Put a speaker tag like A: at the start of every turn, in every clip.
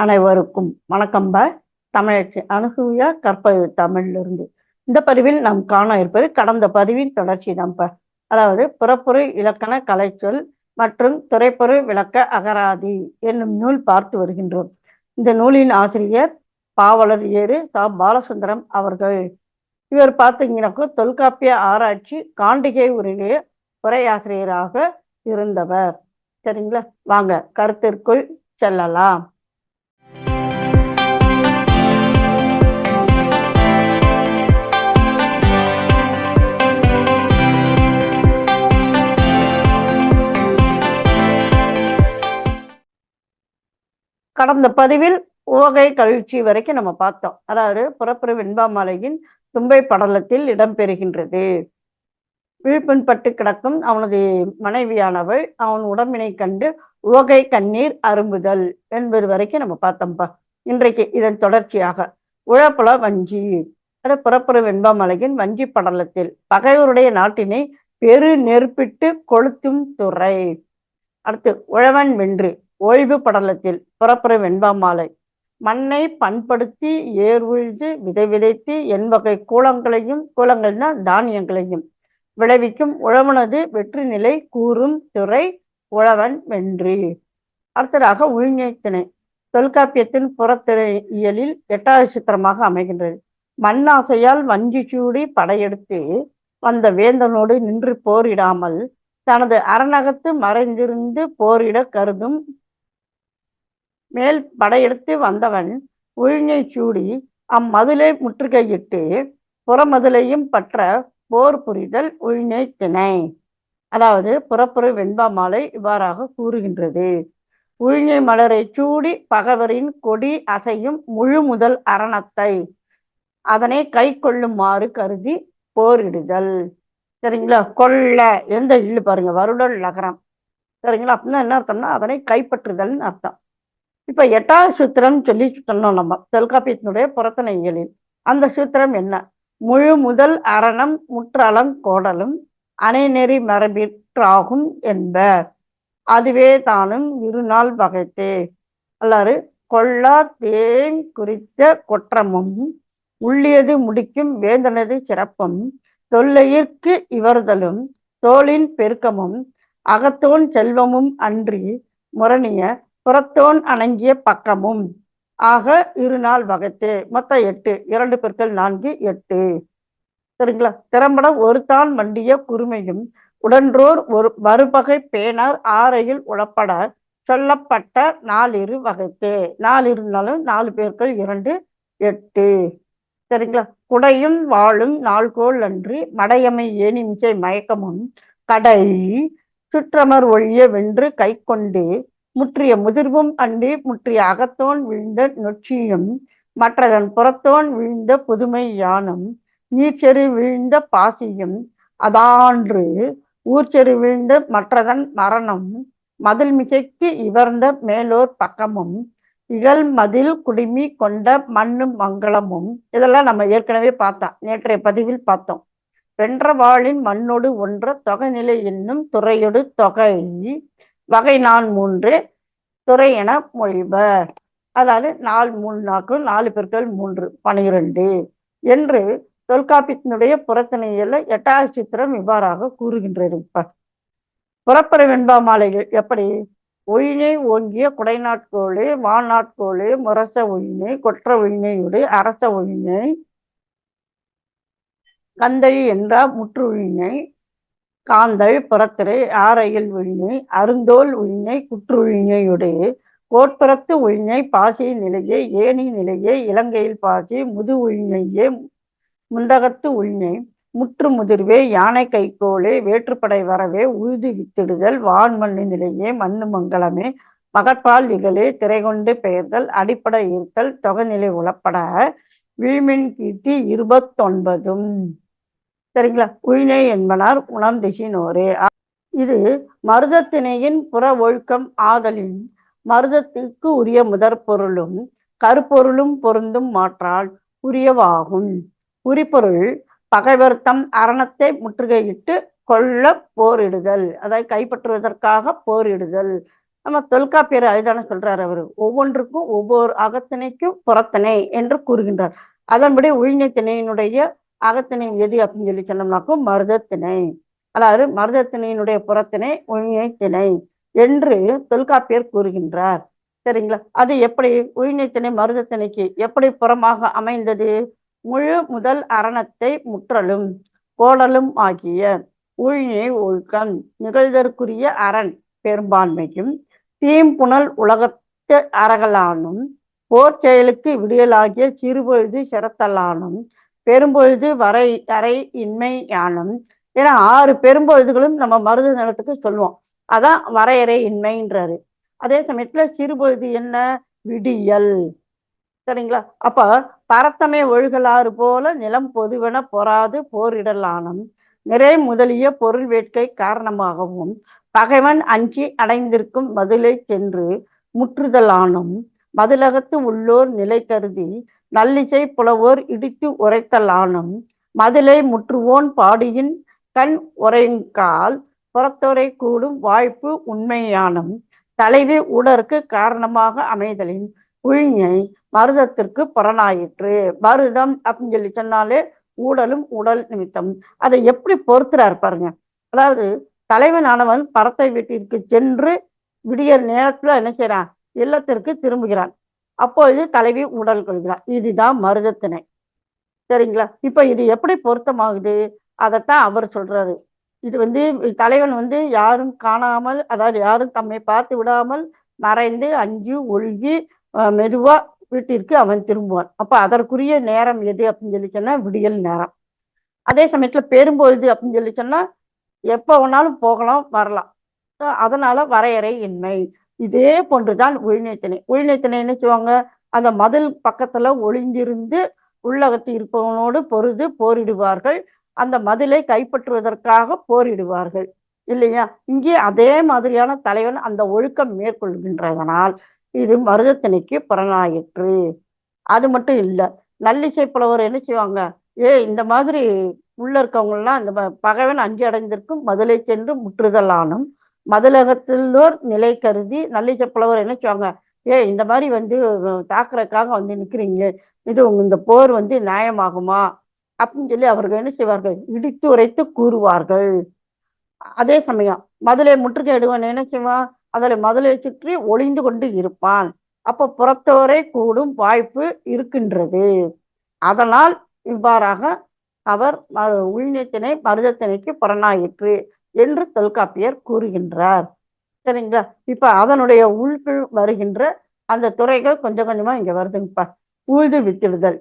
A: அனைவருக்கும் வணக்கம்ப தமிழச்சி அணுகுவியா கற்பது தமிழிலிருந்து. இந்த பதிவில் நாம் காண இருப்பது கடந்த பதிவின் தொடர்ச்சி நம்ப அதாவது புறப்பொருள் இலக்கண கலைச்சொல் மற்றும் துறைப்பொருள் விளக்க அகராதி என்னும் நூல் பார்த்து வருகின்றோம். இந்த நூலின் ஆசிரியர் பாவலர் ஏறு சா. பாலசுந்தரம் அவர்கள். இவர் பார்த்தீங்கன்னாக்கா தொல்காப்பிய ஆராய்ச்சி காண்டிகை உரையிலே உரையாசிரியராக இருந்தவர். சரிங்களா? வாங்க கருத்திற்குள் செல்லலாம். கடந்த பதிவில் உவகை கழிச்சி வரைக்கும் நம்ம பார்த்தோம். அதாவது புறப்புற வெண்பாமலையின் தும்பை படலத்தில் இடம்பெறுகின்றது விழுப்பின்பட்டு கிடக்கும் அவனது மனைவியானவள் அவன் உடம்பினை கண்டு உவகை கண்ணீர் அரும்புதல் என்பது வரைக்கும் நம்ம பார்த்தோம்ப்பா இன்றைக்கு இதன் தொடர்ச்சியாக உழப்புல வஞ்சி அது புறப்புற வெண்பாமலையின் வஞ்சி படலத்தில் பகைவருடைய நாட்டினை பெரு நெருப்பிட்டு கொளுத்தும் துறை. அடுத்து உழவன் வென்று ஓய்வு படலத்தில் புறப்புற வெண்பாமாலை மண்ணை பண்படுத்தி ஏர் உழுது விதை விதைத்து என் வகை கூலங்களையும் கூலங்கள்னா தானியங்களையும் விளைவிக்கும் உழவனது வெற்றி நிலை கூறும் துறை உழவன் வென்று. அடுத்ததாக உள்ஞத்திணை தொல்காப்பியத்தின் புறத்திரையியலில் எட்டாவது சித்திரமாக அமைகின்றது. மண்ணாசையால் வஞ்சி சூடி படையெடுத்து வந்த வேந்தனோடு நின்று போரிடாமல் தனது அரணகத்து மறைந்திருந்து போரிட கருதும் மேல் படையெடுத்து வந்தவன் உழிஞை சூடி அம்மதுளை முற்றுகையிட்டு புறமதுளையும் பற்ற போர் புரிதல் உழிஞை திணை. அதாவது புறப்புற வெண்பா மாலை இவ்வாறாக கூறுகின்றது. உழிஞை மலரை சூடி பகவரின் கொடி அசையும் முழு முதல் அரணத்தை அதனை கை கொள்ளுமாறு கருதி போரிடுதல். சரிங்களா? கொல்ல எந்த இல்லு பாருங்க வருடல் நகரம். சரிங்களா? அப்படின்னா என்ன அர்த்தம்னா அதனை கைப்பற்றுதல்னு அர்த்தம். இப்ப எட்டாவது சூத்திரம் சொல்லி சொன்னோம் நம்ம தொல்காப்பியத்தினுடைய புறத்தனை இயலில் அந்த சூத்திரம் என்ன? முழு முதல் அரணம் முற்றளம் கோடலும் அணைநெறி மரபிற்றாகும் என்பர். அதுவே தானும் இருநாள் வகைத்தே. அல்லாறு கொள்ளா தேன் குறித்த கொற்றமும் உள்ளியது முடிக்கும் வேந்தனது சிறப்பும் தொல்லையிற்கு இவர்தலும் தோளின் பெருக்கமும் அகத்தோன் செல்வமும் அன்றி முரணிய புறத்தோன் அணங்கிய பக்கமும். ஆக இரு நாள் வகைத்து. மொத்தம் எட்டு. இரண்டு பெருக்கள் நான்கு எட்டு. சரிங்களா? திறம்பட ஒரு தான் மண்டிய குறுமையும் உடன்றோர் ஒரு மறுபகை பேனார் ஆறையில் உழப்பட சொல்லப்பட்ட நாலிரு வகைத்து. நாலிருந்தாலும் நாலு பேர்கள் இரண்டு எட்டு. சரிங்களா? குடையும் வாழும் நாள்கோள் அன்றி மடையமை ஏனிமிசை மயக்கமும் கடை சுற்றமர் ஒழிய வென்று கை கொண்டு முற்றிய முதிர்வும் அன்றி முற்றிய அகத்தோன் விழுந்த நொச்சியும் மற்றதன் புறத்தோன் விழுந்த புதுமை யானும் நீர்ச்செறி விழுந்த பாசியும் அதான்று ஊர்ச்செறி விழுந்த மற்றதன் மரணம் மதில் மிகைக்கு இவர்ந்த மேலோர் பக்கமும் இகழ் மதில் குடிமி கொண்ட மண்ணும் மங்களமும். இதெல்லாம் நம்ம ஏற்கனவே பார்த்தோம் நேற்றைய பதிவில் பார்த்தோம். வென்ற வாழின் மண்ணோடு ஒன்ற தொகைநிலை என்னும் துறையொடு தொகை வகை நான் மூன்று துறை என மொழிபர். அதாவது நாலு மூணு நாக்கு நாலு பெருக்கள் மூன்று பனிரெண்டு என்று தொல்காப்பியத்தினுடைய புறத்திணையில எட்டாவது சித்திரம் இவ்வாறாக கூறுகின்றது. இப்ப புறப்புற வெண்பா மாலைகள் எப்படி? ஒயினை ஓங்கிய குடைநாட்கோளு வாநாட்கோளு முரச ஒயினை கொற்ற ஒயினையுடு அரச ஒயினை கந்தை என்ற முற்று ஒயினை காந்தள் புறத்திரை ஆரையில் உழிஞை அருந்தோல் உழிஞை குற்றுழிஞையுடைய கோட்புறத்து உழிஞை பாசி நிலையே ஏனி நிலையே இலங்கையில் பாசி முது உழிஞையே முந்தகத்து உழிஞை முற்று முதிர்வே யானை கைகோளே வேற்றுப்படை வரவே உழுது வித்திடுதல் வான்மண்ணு நிலையே மண்ணு மங்களமே. மகற்பால் திரை திரைகொண்டு பெயர்தல் அடிப்படை ஈர்த்தல் தொகைநிலை உளப்பட. வீழ்மின் கீர்த்தி இருபத்தொன்பதும். சரிங்களா? உயினை என்பனார் உணர்ந்திகினோரே. இது மருதத்தினையின் புற ஒழுக்கம் ஆதலின் மருதத்திற்கு உரிய முதற் பொருளும் கருப்பொருளும் பொருந்தும் மாற்றால் உரியவாகும். உரிப்பொருள் பகைவர்த்தம் அரணத்தை முற்றுகையிட்டு கொல்ல போரிடுதல். அதை கைப்பற்றுவதற்காக போரிடுதல். நம்ம தொல்காப்பியர் அதுதானே சொல்றாரு அவரு. ஒவ்வொன்றுக்கும் ஒவ்வொரு அகத்திணைக்கும் புறத்திணை என்று கூறுகின்றார். அதன்படி உயிர்நை திணையினுடைய அகத்திணை எது அப்படின்னு சொல்லி சொன்னோம்னாக்கும் மருதத்திணை அதாவது மருதத்திணையினுடைய புறத்திணை உயிரை திணை என்று தொல்காப்பியர் கூறுகின்றார். சரிங்களா? அது எப்படி உயிர்நை மருதத்திணைக்கு எப்படி புறமாக அமைந்தது? முழு முதல் அரணத்தை முற்றலும் கோடலும் ஆகிய ஊழினை ஒழுக்கம் நிகழ்தற்குரிய அரண் பெரும்பான்மைக்கும் தீம்புணல் உலகத்து அறகலானும் போர் செயலுக்கு விடியலாகிய சிறுபொழுது சிரத்தலானும் பெரும்பொழுது வரை அறை இன்மை யானும். ஏன்னா ஆறு பெரும்பொழுதுகளும் நம்ம மருத நிலத்துக்கு சொல்லுவோம். அதான் வரையறை இன்மைன்றாரு. அதே சமயத்துல சிறுபொழுது என்ன? விடியல். சரிங்களா? அப்ப பரத்தமை ஒழுகலாறு போல நிலம் பொதுவென பொறாது போரிடலானும் நிறை முதலிய பொருள் வேட்கை காரணமாகவும் பகைவன் அஞ்சி அடைந்திருக்கும் மதிலை சென்று முற்றுதலானும் மதிலகத்து உள்ளோர் நிலை கருதி நல்லிசை புலவோர் இடித்து உரைத்தலானும் மதிலை முற்றுவோன் பாடியின் கண் உரைங்கால் புறத்தோரை கூடும் வாய்ப்பு உண்மையானும் தலைவி உடற்கு காரணமாக அமைதலின் உழிஞை மருதத்திற்கு புறனாயிற்று மருதம் அப்படின்னு சொல்லி சொன்னாலே ஊடலும் உடல் நிமித்தம். அதை எப்படி பொறுத்துறாரு பாருங்க. அதாவது தலைவனானவன் பரத்தை வீட்டிற்கு சென்று விடிய நேரத்துல என்ன செய்யறான்? இல்லத்திற்கு திரும்புகிறான். அப்பொழுது தலைவி உடல் கொள்கிறான் இதுதான் மருதத்திணை சரிங்களா? இப்ப இது எப்படி பொருத்தமாகுது? அதைத்தான் அவர் சொல்றாரு. இது வந்து தலைவன் வந்து யாரும் காணாமல் அதாவது யாரும் தம்மை பார்த்து விடாமல் மறைந்து அஞ்சு ஒழுகி மெதுவா வீட்டிற்கு அவன் திரும்புவான். அப்ப அதற்குரிய நேரம் எது அப்படின்னு சொல்லி சொன்னா விடியல் நேரம். அதே சமயத்துல பெரும்பொழுது அப்படின்னு சொல்லி சொன்னா எப்ப வேணாலும் போகலாம் வரலாம். அதனால வரையறை இன்மை. இதே போன்றுதான் உள்நேத்தனை உள்நேத்தனை என்ன செய்வாங்க? அந்த மதில் பக்கத்துல ஒளிந்திருந்து உள்ளகத்து இருப்பவனோடு பொருது போரிடுவார்கள். அந்த மதிலை கைப்பற்றுவதற்காக போரிடுவார்கள். இல்லையா? இங்கே அதே மாதிரியான தலைவன் அந்த ஒழுக்கம் மேற்கொள்கின்றதனால் இது மருதத்திணைக்கு புறநாயிற்று அது மட்டும் இல்லை நல்லிசை புலவர் என்ன செய்வாங்க? ஏ இந்த மாதிரி உள்ள இருக்கவங்கலாம் இந்த பகைவன் அஞ்சு அடைந்திருக்கும் மதுளை சென்று முற்றுதலானும் மதுலகத்திலோர் நிலை கருதி நல்லிசை புலவர் என்ன செய்வாங்க ஏ இந்த மாதிரி வந்து தாக்குறதுக்காக வந்து நிற்கிறீங்க இது இந்த போர் வந்து நியாயமாகுமா? அப்படின்னு சொல்லி அவர்கள் என்ன செய்வார்கள்? இடித்து உரைத்து கூறுவார்கள். அதே சமயம் மதுளை முற்றுகையிடுவன் என்ன செய்வான்? அதில் மதுளை சுற்றி ஒளிந்து கொண்டு இருப்பான். அப்போ புறத்தோரை கூடும் வாய்ப்பு இருக்கின்றது. அதனால் இவ்வாறாக அவர் உள்நீத்தினை மருதத்தினைக்கு புறநாயிற்று. என்று தொல்காப்பியர் கூறுகின்றார். சரிங்களா? இப்ப அதனுடைய உள்குள் வருகின்ற அந்த துறைகள் கொஞ்சம் கொஞ்சமா இங்க வருதுங்கப்பா. உழுது வித்திடுதல்.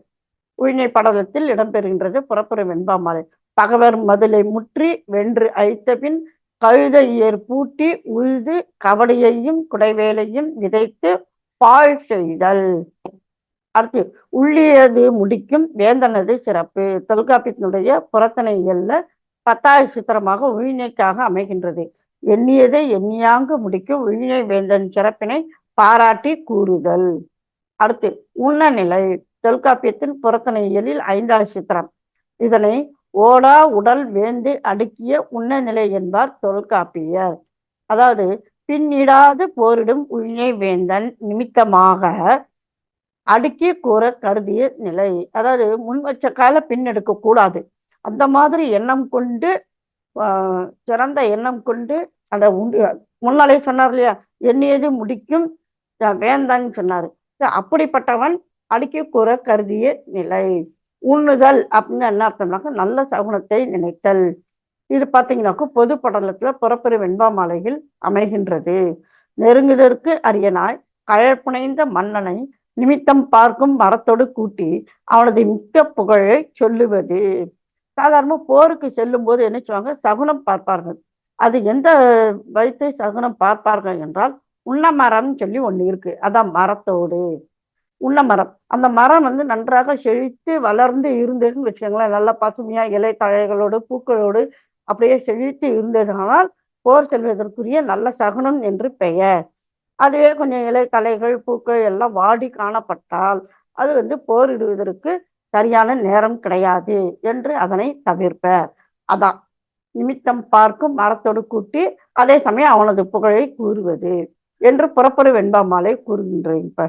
A: உயினை படலத்தில் இடம்பெறுகின்றது புறப்புற வெண்பாமலை பகவர் மதிலை முற்றி வென்று அழித்த பின் கழுத ஏர் பூட்டி உழுது கவடையையும் குடைவேலையும் விதைத்து பால் செய்தல். அடுத்து உள்ளியது முடிக்கும் வேந்தனது சிறப்பு. தொல்காப்பியத்தினுடைய புறத்தனைகள்ல பத்தாய சித்திரமாக உயிரினைக்காக அமைகின்றது. எண்ணியதை எண்ணியாங்கு முடிக்கும் உயினை வேந்தன் சிறப்பினை பாராட்டி கூறுதல். அடுத்து உண்ணநிலை. தொல்காப்பியத்தின் புறத்தனையியலில் ஐந்தாவது சித்திரம். இதனை ஓடா உடல் வேந்து அடுக்கிய உண்ணநிலை என்பார் தொல்காப்பியர். அதாவது பின்னிடாது போரிடும் உயினை வேந்தன் நிமித்தமாக அடுக்கி கூற கருதிய நிலை. அதாவது முன் வச்ச கால பின்னெடுக்க கூடாது. அந்த மாதிரி எண்ணம் கொண்டு சிறந்த எண்ணம் கொண்டு அந்த முன்னாலே சொன்னார் இல்லையா எண்ணியது முடிக்கும் வேந்தான்னு சொன்னாரு. அப்படிப்பட்டவன் அடிக்க கூற கருதிய நிலை. உண்ணுதல் அப்படின்னு என்ன அர்த்தம்னாக்க நல்ல சகுனத்தை நினைத்தல். இது பார்த்தீங்கன்னாக்கா பொது படலத்துல புறப்பெரு வெண்பாமாலையில் அமைகின்றது. நெருங்குதற்கு அரியனாய் கழற்புனைந்த மன்னனை நிமித்தம் பார்க்கும் மரத்தோடு கூட்டி அவனது மிக்க புகழை சொல்லுவது. சாதாரணமாக போருக்கு செல்லும் போது என்ன செய்வாங்க? சகுனம் பார்ப்பார்கள். அது எந்த வைத்து சகுனம் பார்ப்பார்கள் என்றால் உண்ணமரம் சொல்லி ஒன்று இருக்கு. அதான் மரத்தோடு. உண்ணமரம் அந்த மரம் வந்து நன்றாக செழித்து வளர்ந்து இருந்ததுன்னு வச்சுக்கோங்களேன். நல்லா பசுமையா இலை தழைகளோடு பூக்களோடு அப்படியே செழித்து இருந்ததுனால் போர் செல்வதற்குரிய நல்ல சகுனம் என்று பெயர். அதுவே கொஞ்சம் இலை தலைகள் பூக்கள் எல்லாம் வாடி காணப்பட்டால் அது வந்து போரிடுவதற்கு சரியான நேரம் கிடையாது என்று அதனை தவிர்ப்பர். அதான். நிமித்தம் பார்க்கும் மரத்தோடு கூட்டி அதே சமயம் அவனது புகழை கூறுவது என்று புறப்படு வெண்பாமாலை கூறுகின்றேன். இப்ப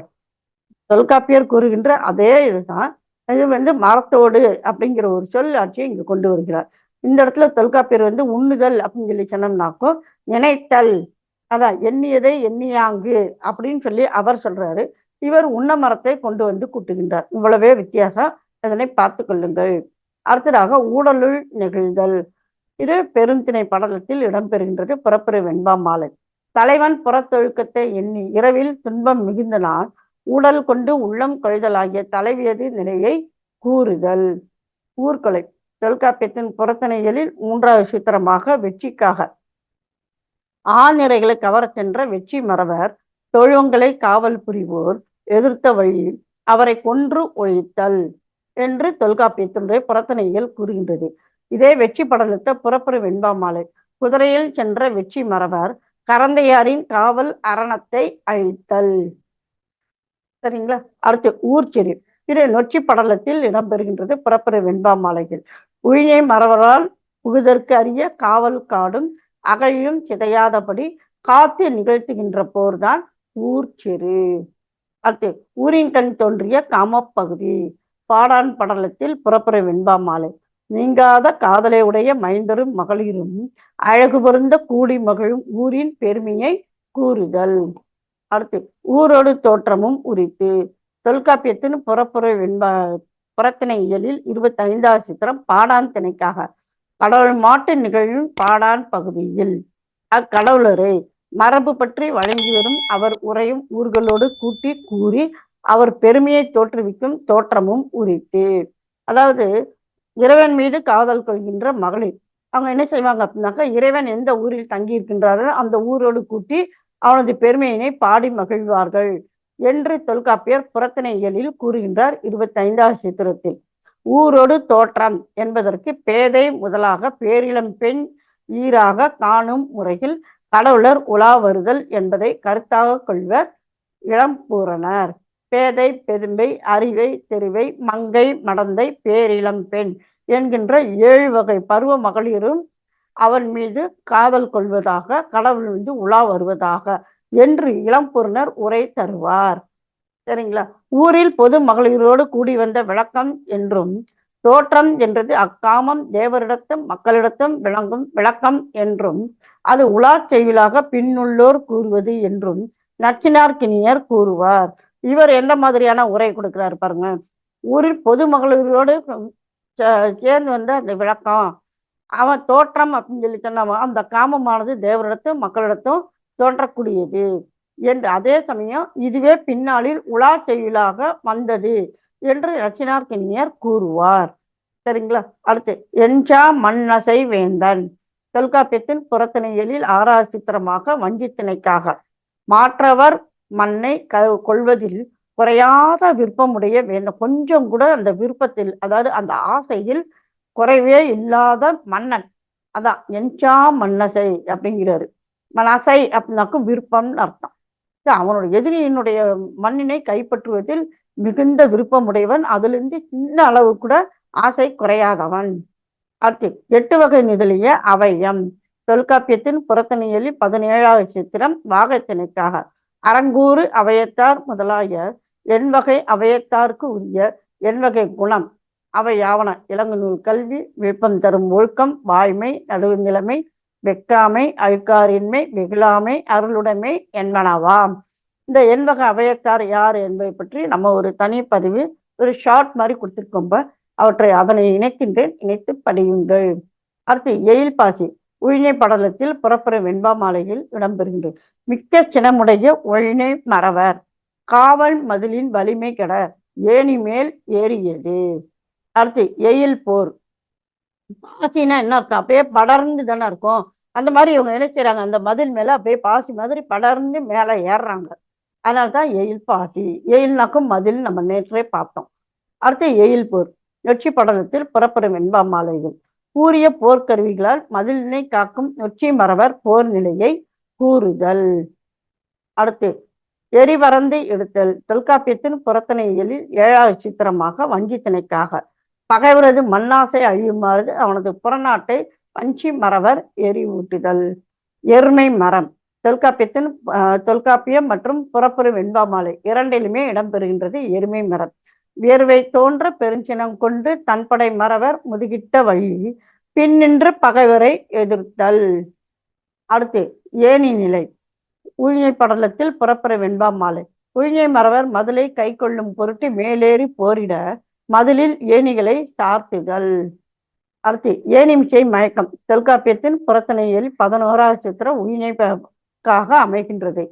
A: தொல்காப்பியர் கூறுகின்ற அதே இதுதான். இது வந்து மரத்தோடு அப்படிங்கிற ஒரு சொல் ஆட்சியை இங்கு கொண்டு வருகிறார். இந்த இடத்துல தொல்காப்பியர் வந்து உண்ணுதல் அப்படின்னு சொல்லி சொன்னோம்னாக்கும் நினைத்தல் அதான் எண்ணியதை எண்ணியாங்கு அப்படின்னு சொல்லி அவர் சொல்றாரு. இவர் உண்ண மரத்தை கொண்டு வந்து கூட்டுகின்றார். இவ்வளவே வித்தியாசம். இதனை பார்த்து கொள்ளுங்கள். அடுத்ததாக ஊடலுள் நெகிழ்தல். இது பெருந்திணை படலத்தில் இடம்பெறுகின்றது. புறப்பெரு வெண்பாமாலை தலைவன் புறத்தொழுக்கத்தை எண்ணி இரவில் துன்பம் மிகுந்த நாள் ஊடல் கொண்டு உள்ளம் கொய்தலாகிய தலைவியது நிலையை கூறுதல். ஊர்கொலை. தொல்காப்பியத்தின் புறத்தணைகளில் மூன்றாவது சூத்திரமாக வெற்றிக்காக. ஆநிறைகளை கவரச் சென்ற வெற்றி மறவர் தொழுவங்களை காவல் புரிவோர் எதிர்த்த வழியில் அவரை கொன்று ஒழித்தல். என்று தொல்காப்பியத்தினுடைய புறத்தணைகள் கூறுகின்றது. இதே வெற்றி படலத்த புறப்புற வெண்பாமாலை. குதிரையில் சென்ற வெற்றி மறவர். கரந்தையாரின் காவல் அரணத்தை அழித்தல். சரிங்களா? அடுத்து ஊர்ச்செறி இது நொச்சி படலத்தில் இடம்பெறுகின்றது புறப்புற வெண்பாமாலைகள். உயிரை மறவரால் புகுதற்கு அறிய காவல் காடும் அகழியும் சிதையாதபடி காத்து நிகழ்த்துகின்ற போர்தான் ஊர்ச்செரு அடுத்து ஊரின் கண் தோன்றிய காமப்பகுதி. பாடான் படலத்தில் புறப்புற வெண்பா மாலை. நீங்காத காதலை உடைய மைந்தரும் மகளிரும் அழகு பொருந்த கூடி மகளும் ஊரின் பெருமையை கூறுதல். அடுத்து ஊரோடு தோற்றமும் உரித்து. தொல்காப்பியத்தின் புறப்புற வெண்பா புறத்திணை இயலில் இருபத்தி ஐந்தாவது சித்திரம் பாடான் திணைக்காக. கடவுள் மாட்டு நிகழும் பாடான் பகுதியில். அக்கடவுளரை மரபு பற்றி வழங்கி வரும் அவர் உரையும் ஊர்களோடு கூட்டி கூறி அவர் பெருமையை தோற்றுவிக்கும் தோற்றமும் உரித்து. அதாவது இறைவன் மீது காதல் கொள்கின்ற மகளிர். அவங்க என்ன செய்வாங்க அப்படின்னாக்கா இறைவன் எந்த ஊரில் தங்கி இருக்கின்றாரோ அந்த ஊரோடு கூட்டி அவனது பெருமையினை பாடி மகிழ்வார்கள் என்று தொல்காப்பியர் புறத்தினை இயலில் கூறுகின்றார் இருபத்தி ஐந்தாவது சித்திரத்தில். ஊரோடு தோற்றம் என்பதற்கு பேதை முதலாக பேரிளம் பெண் ஈராக காணும் முறையில் கடவுளர் உலா வருதல் என்பதை கருத்தாக கொள்வர் இளம்பூரணர் பேதை பெரும்பை அறிவை தெருவை மங்கை மடந்தை பேரிளம் பெண் என்கின்ற ஏழு வகை பருவ மகளிரும் அவன் மீது காதல் கொள்வதாக கடவுள் மீது உலா வருவதாக என்று இளம்பொருணர் உரை தருவார். சரிங்களா? ஊரில் பொது மகளிரோடு கூடி வந்த விளக்கம் என்றும் தோற்றம் என்றது அக்காமம் தேவரிடத்தும் மக்களிடத்தும் விளங்கும் விளக்கம் என்றும் அது உலா செயலாக பின்னுள்ளோர் கூறுவது என்றும் நச்சினார்கினியர் கூறுவார். இவர் எந்த மாதிரியான உரை கொடுக்குறாரு பாருங்க. ஊரில் பொது மகளிரோடு சேர்ந்து வந்த அந்த விளக்கம் அவன் தோற்றம் அப்படின்னு சொல்லி சொன்னவன் அந்த காமமானது தேவரிடத்தும் மக்களிடத்தும் தோன்றக்கூடியது. என்று அதே சமயம் இதுவே பின்னாளில் உலா செயலாக வந்தது என்று ரச்சினார்கினியர் கூறுவார். சரிங்களா? அடுத்து எஞ்சா மண்ணசை வேந்தன். தொல்காப்பியத்தின் புறத்திணையலில் ஆறாறு சித்திரமாக வஞ்சித்திணைக்காக. மாற்றவர் மண்ணை க கொள்வதில் குறையாத விருப்பமுடைய வேண்டும். கொஞ்சம் கூட அந்த விருப்பத்தில் அதாவது அந்த ஆசையில் குறைவே இல்லாத மன்னன். அதான் எஞ்சா மன்னசை அப்படிங்கிறாரு. மனசை அப்படின்னாக்கும் விருப்பம்னு அர்த்தம். அவனுடைய எதிரியினுடைய மண்ணினை கைப்பற்றுவதில் மிகுந்த விருப்பமுடையவன். அதிலிருந்து சின்ன அளவு கூட ஆசை குறையாதவன். அடுத்து எட்டு வகை நிதழிய அவையம். தொல்காப்பியத்தின் புறத்தணியலில் பதினேழாவது சித்திரம் வாகத்தினைக்காக அரங்கூறு அவையத்தார் முதலாய எண்வகை அவையத்தார்க்கு உரிய எண்வகை குணம். அவை யாவன இளங்கு நூல் கல்வி விருப்பம் தரும் ஒழுக்கம் வாய்மை நடுவுநிலைமை வெக்காமை அழுக்காரின்மை வெகுளாமை அருளுடைமை என்பனவாம். இந்த எண்வகை அவையத்தார் யார் என்பதை பற்றி நம்ம ஒரு தனி பதிவு ஒரு ஷார்ட் மாதிரி கொடுத்துருக்கோம்ப அவற்றை அதனை இணைக்கின்றேன். இணைத்து படியுங்கள். அடுத்து எயில் பாசி. உழிஞை படலத்தில் புறப்புற வெண்பா மாலையில் இடம்பெறுகின்றது மிக்க சினமுடைய ஒழினை மறவர். காவல் மதிலின் வலிமை கெட ஏணி மேல் ஏறியது. அடுத்து எயில் போர். பாசினா என்ன அர்த்தம்? அப்படியே படர்ந்து தானே இருக்கும். அந்த மாதிரி இவங்க என்ன செய்யறாங்க அந்த மதில் மேல அப்படியே பாசி மாதிரி படர்ந்து மேல ஏறுறாங்க. அதனால்தான் எயில் பாசி. எயில்னாக்கும் மதில் நம்ம நேற்றே பார்த்தோம். அடுத்து எயில் போர். நொச்சி படலத்தில் புறப்படும் வெண்பா மாலைகள். கூறிய போர்க்கருவிகளால் மதிலினை காக்கும் நொச்சி மறவர் போர் நிலையை கூறுதல். அடுத்து எரிவரந்து எடுத்தல். தொல்காப்பியத்தின் புறத்தனையியலில் ஏழாவது சித்திரமாக வஞ்சித்திணைக்காக பகைவரது மண்ணாசை அழியுமாறு அவனது புறநாட்டை வஞ்சி மறவர் எரிவூட்டுதல். எருமை மரம். தொல்காப்பியத்தின் அஹ், தொல்காப்பியம் மற்றும் புறப்புறு வெண்பாமாலை இரண்டிலுமே இடம்பெறுகின்றது எருமை மரம். வியர்வை தோன்ற பெருஞ்சினம் கொண்டு தன்படை மறவர் முதுகிட்ட வழி பின்னின்று பகைவரை எதிர்த்தல். அடுத்து ஏணி நிலை. உழிஞை படலத்தில் புறப்புற வெண்பா மாலை. உழிஞை மறவர் மதுளை கை கொள்ளும் பொருட்டு மேலேறி போரிட மதிலில் ஏணிகளை சார்த்துதல் அடுத்து ஏனிமிசை மயக்கம். தொல்காப்பியத்தின் புறத்தனையில் பதினோராவது சித்திரம் உயினைக்காக அமைகின்றது.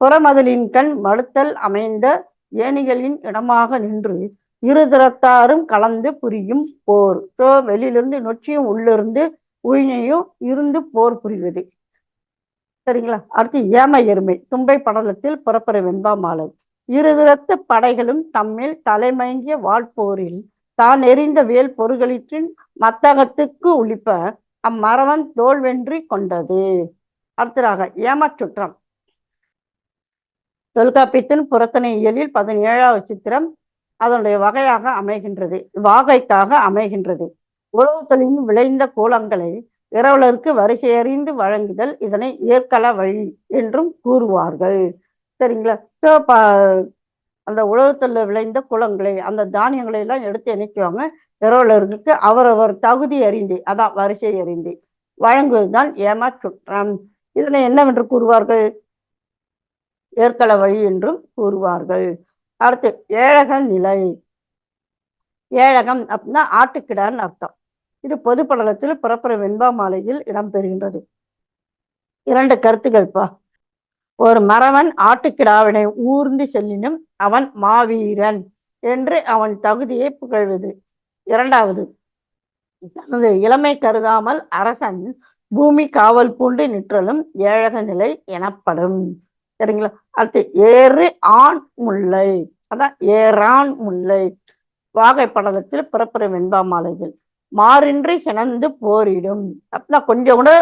A: புறமதிலின் கண் மடுத்தல் அமைந்த ஏணிகளின் இடமாக நின்று இருதரத்தாரும் கலந்து புரியும் போர். ஸோ வெளியிலிருந்து நொச்சியும் உள்ளிருந்து உயினையும் இருந்து போர் புரிவது. சரிங்களா? அடுத்து ஏம எருமை. தும்பை படலத்தில் புறப்புற வெண்பா மாலை. இருதரத்து படைகளும் தம்மில் தலைமயங்கிய வாழ்போரில் தான் எறிந்த வேல் பொருகளிற்றின் மத்தகத்துக்கு உளிப்ப அம்மரவன் தோல்வென்றி கொண்டது. அடுத்ததாக சுற்றம். தொல்காப்பியத்தின் புறத்தனை இயலில் பதினேழாவது சித்திரம் அதனுடைய வகையாக அமைகின்றது வாகைக்காக அமைகின்றது. உழவுத்தலின் விளைந்த கூலங்களை இரவலருக்கு வரிசையறிந்து வழங்குதல் இதனை ஏற்கல வழி என்றும் கூறுவார்கள். சரிங்களா? ஸோ அந்த உழவுத்தல்ல விளைந்த குளங்களை அந்த தானியங்களை எல்லாம் எடுத்து இணைக்குவாங்க இரவலருக்கு அவரவர் தகுதி அறிந்து அதான் வரிசை அறிந்து வழங்குவதுதான் ஏமாற்றுற்றம் இதனை என்னவென்று கூறுவார்கள்? ஏற்கல வழி என்றும் கூறுவார்கள். அடுத்து ஏழக நிலை. ஏழகம் அப்படின்னா ஆட்டுக்கிடான்னு அர்த்தம். இது பொதுப்படலத்தில் புறப்புற வெண்பா மாலையில் இடம்பெறுகின்றது. இரண்டு கருத்துக்கள்ப்பா ஒரு மறவன் ஆட்டுக்கிடாவினை ஊர்ந்து செல்லினும் அவன் மாவீரன் என்று அவன் தகுதியை புகழ்வது. இரண்டாவது தனது இளமை கருதாமல் அரசன் பூமி காவல் பூண்டு நிற்றலும் ஏழக நிலை எனப்படும். சரிங்களா? அடுத்து ஏறு ஆண் முல்லை. அதான் ஏறான் முல்லை. வாகை படலத்தில் பிறப்புற வெண்பா மாலைகள். மாறின்றி சினந்து போரிடும். அப்படின்னா கொஞ்சம் கூட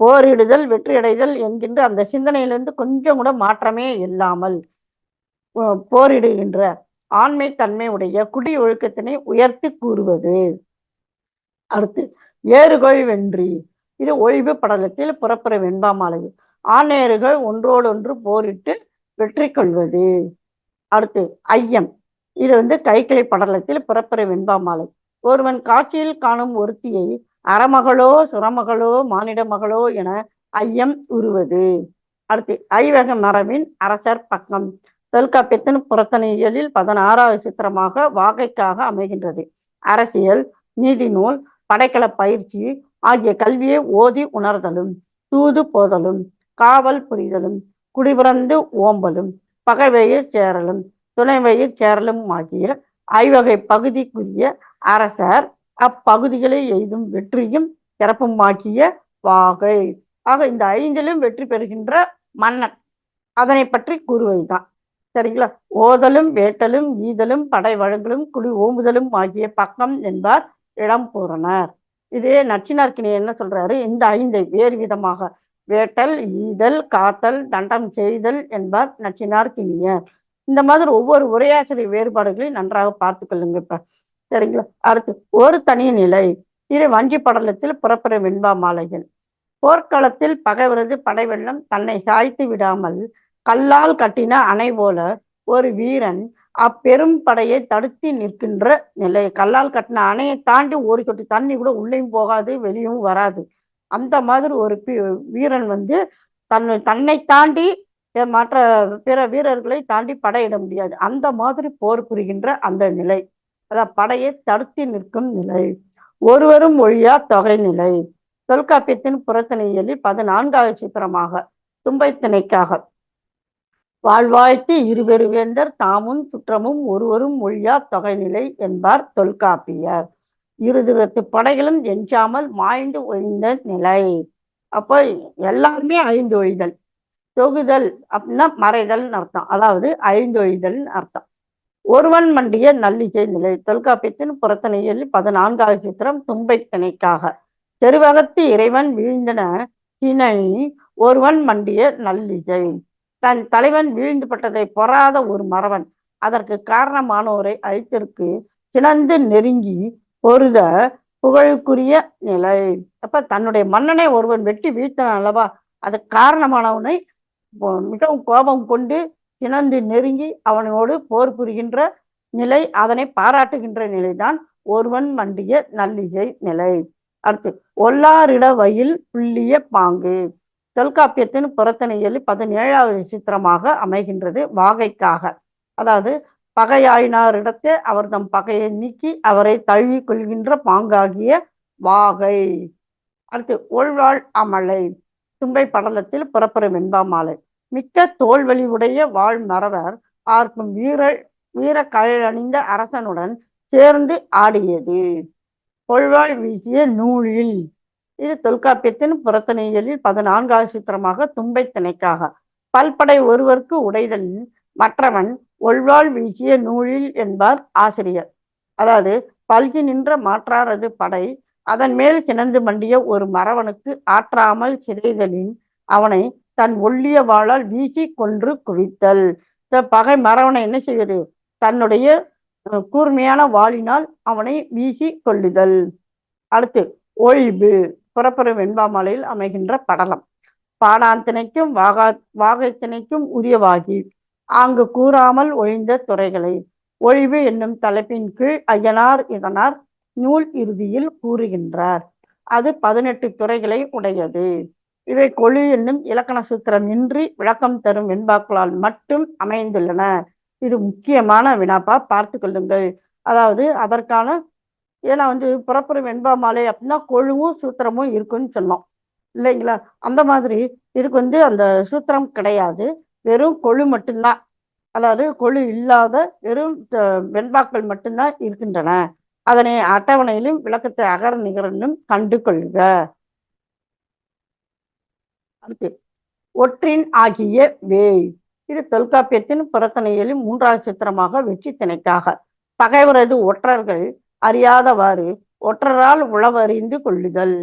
A: போரிடுதல் வெற்றியடைதல் என்கின்ற அந்த சிந்தனையிலிருந்து கொஞ்சம் கூட மாற்றமே இல்லாமல் போரிடுகின்ற ஆண்மை தன்மை உடைய குடி ஒழுக்கத்தினை உயர்த்தி கூறுவது. அடுத்து ஏறுகோள் வென்றி. இது ஓய்வு படலத்தில் புறப்புற வெண்பா மாலைகள். ஆணையர்கள் ஒன்றோடொன்று போரிட்டு வெற்றி கொள்வது. அடுத்து ஐயம். இது வந்து கைக்கிளை படலத்தில் பிறப்பிற வெண்பாமாலை ஒருவன் காட்சியில் காணும் ஒருத்தியை அறமகளோ சுரமகளோ மானிட மகளோ என ஐயம் உருவது. அடுத்து ஐவக மரபின் அரசர் பக்கம். தொல்காப்பியத்தின் புறத்தனியலில் பதினாறாவது சித்திரமாக வாகைக்காக அமைகின்றது. அரசியல் நீதி நூல் படைக்கல பயிற்சி ஆகிய கல்வியை ஓதி உணர்தலும் தூது போதலும். காவல் புரிதலும் குடிபிறந்து ஓம்பலும் பகைவையில் சேரலும் துணைவெயிர் சேரலும் ஆகிய ஐவகை பகுதிக்குரிய அரசர் அப்பகுதிகளை எய்தும் வெற்றியும் சிறப்புமாக்கிய வாகை. ஆக இந்த ஐந்திலும் வெற்றி பெறுகின்ற மன்னன். அதனை பற்றி கூறுவதுதான். சரிங்களா? ஓதலும் வேட்டலும் ஈதலும் படை வழங்கலும் குடி ஓம்புதலும் ஆகிய பக்கம் என்பார் இடம் பூரணர் இதே நச்சினார்க்கினி என்ன சொல்றாரு? இந்த ஐந்தை வேறு விதமாக வேட்டல் ஈதல் காத்தல் தண்டம் செய்தல் என்பார் நச்சினார் நச்சினார்க்கினியர் இந்த மாதிரி ஒவ்வொரு உரையாசிரியர் வேறுபாடுகளையும் நன்றாக பார்த்து கொள்ளுங்க இப்ப. சரிங்களா? அடுத்து ஒரு தனி நிலை. இது வஞ்சி படலத்தில் புறப்புற வெண்பா மாலைகள். போர்க்களத்தில் பகைவரது படைவெள்ளம் தன்னை சாய்த்து விடாமல் கல்லால் கட்டின அணை போல ஒரு வீரன் அப்பெரும் படையை தடுத்து நிற்கின்ற நிலை. கல்லால் கட்டின அணையை தாண்டி ஒரு சொட்டு தண்ணி கூட உள்ளேயும் போகாது வெளியும் வராது. அந்த மாதிரி ஒரு வீரன் வந்து தன் தன்னை தாண்டி மற்ற பிற வீரர்களை தாண்டி படையிட முடியாது. அந்த மாதிரி போர் புரிகின்ற அந்த நிலை. அதான் படையை தடுத்து நிற்கும் நிலை. ஒருவரும் ஒழியா தொகை நிலை. தொல்காப்பியத்தின் புறத்திணையலில் பதினான்காவது சித்திரமாக தும்பைத்திணைக்காக. வாழ்வாய்த்து இருவெருவேந்தர் தாமும் சுற்றமும் ஒருவரும் ஒழியா தொகைநிலை என்பார் தொல்காப்பியர். இருதிரத்து படைகளும் எஞ்சாமல் மாய்ந்து ஒழிந்த நிலை. அப்போ எல்லாருமே ஐந்து ஒழிதல். தொகுதல் அப்படின்னா மறைதல்னு அர்த்தம். அதாவது ஐந்து ஒழிதல்னு அர்த்தம். ஒருவன் மண்டிய நல்லிசை நிலை. தொல்காப்பியத்தின் புறத்தனையில் பதினான்காவது சித்திரம் தும்பை திணைக்காக தெருவகத்து இறைவன் வீழ்ந்தன திணை ஒருவன் மண்டிய நல்லிசை. தன் தலைவன் வீழ்ந்துபட்டதை பொறாத ஒரு மறவன். அதற்கு காரணமானோரை அழைத்திற்கு சினந்து நெருங்கி பொருத புகழுக்குரிய நிலை. அப்ப தன்னுடைய மன்னனை ஒருவன் வெட்டி வீழ்த்தன அல்லவா? அது காரணமானவனை மிகவும் கோபம் கொண்டு இணந்து நெருங்கி அவனோடு போர் புரிகின்ற நிலை அதனை பாராட்டுகின்ற நிலைதான் ஒருவன் மண்டிய நல்லிகை நிலை. அடுத்து ஒல்லாரிட வயல் புள்ளிய பாங்கு. தொல்காப்பியத்தின் புறத்தனையில் பதினேழாவது சித்திரமாக அமைகின்றது வாகைக்காக. அதாவது பகையாயினாரிடத்தே அவர் தம் பகையை நீக்கி அவரை தழுவி கொள்கின்ற பாங்காகிய வாகை. அடுத்து ஒழ்வாள் அமலை. தும்பை படலத்தில் புறப்பெறும் வெண்பாமாலை. மிக்க தோல்வழி உடைய வாழ் மறவர் ஆர்க்கும் வீர வீர கழனிந்த அரசனுடன் சேர்ந்து ஆடியது. கொள்வாள் வீசிய நூலில். இது தொல்காப்பியத்தின் புறத்தனையலில் பதினான்காவது சித்திரமாக தும்பை திணைக்காக. பல்படை ஒருவருக்கு உடைதல் மற்றவன் ஒழ்வாள் வீசிய நூலில் என்பார் ஆசிரியர். அதாவது பல்கி நின்ற மாற்றாரது படை அதன் மேல் கிணந்து மண்டிய ஒரு மறவனுக்கு ஆற்றாமல் சிதைதலின் அவனை தன் ஒள்ளிய வாளால் வீசி கொன்று குவித்தல். இந்த பகை மறவனை என்ன செய்வது தன்னுடைய கூர்மையான வாளினால் அவனை வீசி கொள்ளுதல் அடுத்து ஓய்வு புறப்பெறும் வெண்பாமலையில் அமைகின்ற படலம். பாடாந்தினைக்கும் வாகா வாகை உரியவாகி ஆங்கு கூறாமல் ஒழிந்த துறைகளை. ஒழிவு என்னும் தலைப்பின் கீழ் அய்யனார் இதனார் நூல் இறுதியில் கூறுகின்றார். அது பதினெட்டு துறைகளை உடையது. இவை கொழு என்னும் இலக்கண சூத்திரம் இன்றி விளக்கம் தரும் வெண்பாக்களால் மட்டும் அமைந்துள்ளன. இது முக்கியமான வினாப்பா பார்த்து கொள்ளுங்கள். அதாவது அதற்கான ஏன்னா வந்து புறப்புற வெண்பா மாலை அப்படின்னா கொழுவும் சூத்திரமும் இருக்குன்னு சொன்னோம். இல்லைங்களா? அந்த மாதிரி இதுக்கு வந்து அந்த சூத்திரம் கிடையாது. வெறும் கொழு மட்டும்தான். அதாவது கொழு இல்லாத வெறும் வெண்பாக்கள் மட்டும்தான் இருக்கின்றன. அதனை அட்டவணையிலும் விளக்கத்தை அகர நிகரனும் கண்டு கொள்க அடுத்து ஒற்றின் ஆகிய வேய். இது தொல்காப்பியத்தின் புறத்தனையிலும் மூன்றாவது சித்திரமாக வெற்றி திணைக்காக. பகைவரது ஒற்றர்கள் அறியாதவாறு ஒற்றரால் உளவறிந்து கொள்ளுதல்.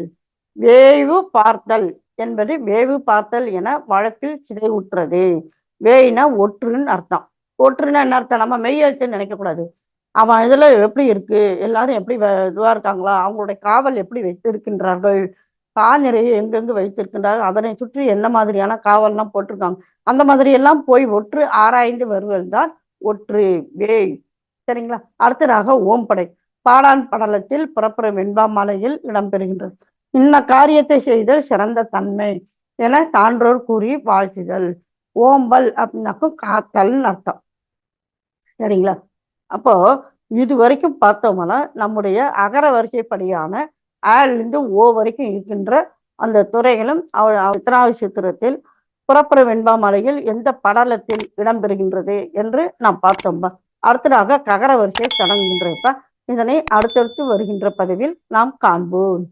A: வேய்வு பார்த்தல். என்பது வேவு பார்த்தல் என வழக்கில் சிதைவுற்றது. வேயினா ஒற்றுன்னு அர்த்தம். ஒற்றுன்னு என்ன அர்த்தம்? நம்ம மெய்யெழுத்துன்னு நினைக்கக்கூடாது. அவன் இதுல எப்படி இருக்கு? எல்லாரும் எப்படி வ- இதுவா இருக்காங்களா? அவங்களுடைய காவல் எப்படி வைத்திருக்கின்றார்கள்? காநிறையை எங்கெங்கு வைத்திருக்கின்றார்கள்? அதனை சுற்றி என்ன மாதிரியான காவல்லாம் போட்டிருக்காங்க? அந்த மாதிரி எல்லாம் போய் ஒற்று ஆராய்ந்து வருவதுதான் ஒற்று வேய். சரிங்களா? அடுத்ததாக ஓம்படை. பாடான் படலத்தில் புறப்புற வெண்பா மாலையில் இடம்பெறுகின்றது. இன்ன காரியத்தை செய்தல் சிறந்த தன்மை என சான்றோர் கூறி வாழ்த்துதல். ஓம்பல் அப்படின்னாக்கும் காத்தல்னு அர்த்தம். சரிங்களா? அப்போ இது வரைக்கும் பார்த்தோம்னா நம்முடைய அகர வரிசைப்படியான ஆலிருந்து ஓ வரைக்கும் இருக்கின்ற அந்த துறைகளும் இத்தனாவது சித்திரத்தில் புறப்புற வெண்பாமலையில் எந்த படலத்தில் இடம்பெறுகின்றது என்று நாம் பார்த்தோம்பா அடுத்ததாக ககர வரிசை தொடங்குகின்றப்ப இதனை அடுத்தடுத்து வருகின்ற பதிவில் நாம் காண்போம்.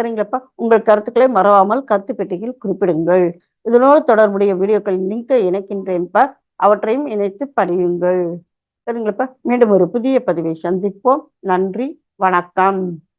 A: சரிங்களப்பா உங்கள் கருத்துக்களை மறவாமல் கருத்து பெட்டியில் குறிப்பிடுங்கள். இதனோடு தொடர்புடைய வீடியோக்கள் லிங்கை இணைக்கின்றேன்ப்பா அவற்றையும் இணைத்து படியுங்கள் சரிங்களப்பா? மீண்டும் ஒரு புதிய பதிவை சந்திப்போம். நன்றி. வணக்கம்.